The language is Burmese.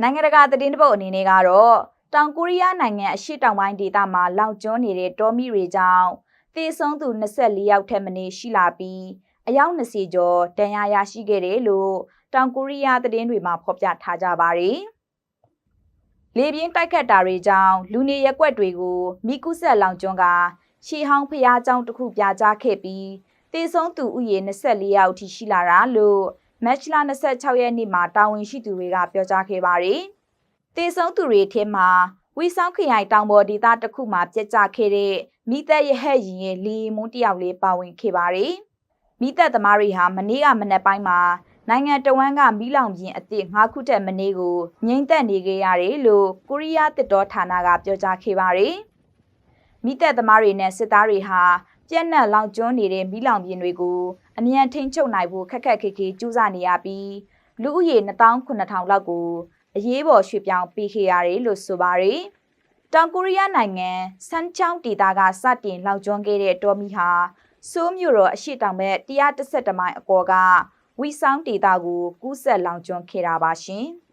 နိုင်ငံတကာသတင်းတပုတ်အနေနဲ့ကတော့တောင်ကိုရီးယားနိုင်ငံအရှေ့တောင်ပိုင်းဒေသမှာလောင်ကျွမ်းနေတဲ့တောမီတွေကြောင့်သေဆုံးသူ24ယောက်ထက်မနည်းရှိလာပြီးအယောက်20ကျော်ဒဏ်ရာရရှိခဲ့တယ်လို့တောင်ကိုရီးယားသတင်းတွေမှာဖော်ပြထားကြပါတယ်။လေပြင်းတိုက်ခတ်တာတွေကြောင့်လူနေရက်ွက်တွေကိုမိကုဆက်လောင်ကျွမ်းကရှီဟောင်းဖျားเจ้าတစ်ခုပြကြားခဲ့ပြီးသေဆုံးသူဥယေ24ယောက်ထိရှိလာတာလို့ မတ်လ26ရက်နေ့မှာတာဝန်ရှိသူတွေကပြောကြားခဲ့ပါတယ်။သေဆုံးသူတွေထဲမှာဝီဆောင်ခရိုင်တောင်ပေါ်ဒေသတစ်ခုမှာပြက်ကျခဲ့တဲ့မိသက်ရဟက်ရင်ရဲ့လီမွန်းတယောက်လေးပါဝင်ခဲ့ပါတယ်။မိသက်သမားတွေဟာမနေ့ကမနက်ပိုင်းမှာနိုင်ငံတော်ဝန်ကမီးလောင်ပြင်အသစ်၅ခုတက်မနေ့ကိုငိမ့်သက်နေခဲ့ရတယ်လို့ကိုရီးယားတစ်တော်ဌာနကပြောကြားခဲ့ပါတယ်။မိသက်သမားတွေနဲ့စစ်သားတွေဟာ ပြက်နက်လောင်ကျွမ်းနေတဲ့မီးလောင်ပြင်တွေကိုအမြန်ထိန်းချုပ်နိုင်ဖို့ခက်ခက်ခဲခဲကြိုးစားနေရပြီးလူဦးရေ29000လောက်ကိုအရေးပေါ်ရွှေ့ပြောင်းပေးခဲ့ရတယ်လို့ဆိုပါတယ်။တောင်ကိုရီးယားနိုင်ငံဆန်ချောင်းဒေသကစတင်လောင်ကျွမ်းခဲ့တဲ့တော်မီဟာဆိုးမြို့တော်အရှိတောင်ဘက်112မိုင်အကောကဝီဆောင်ဒေတာကိုကူးဆက်လောင်ကျွမ်းခဲ့တာပါရှင်။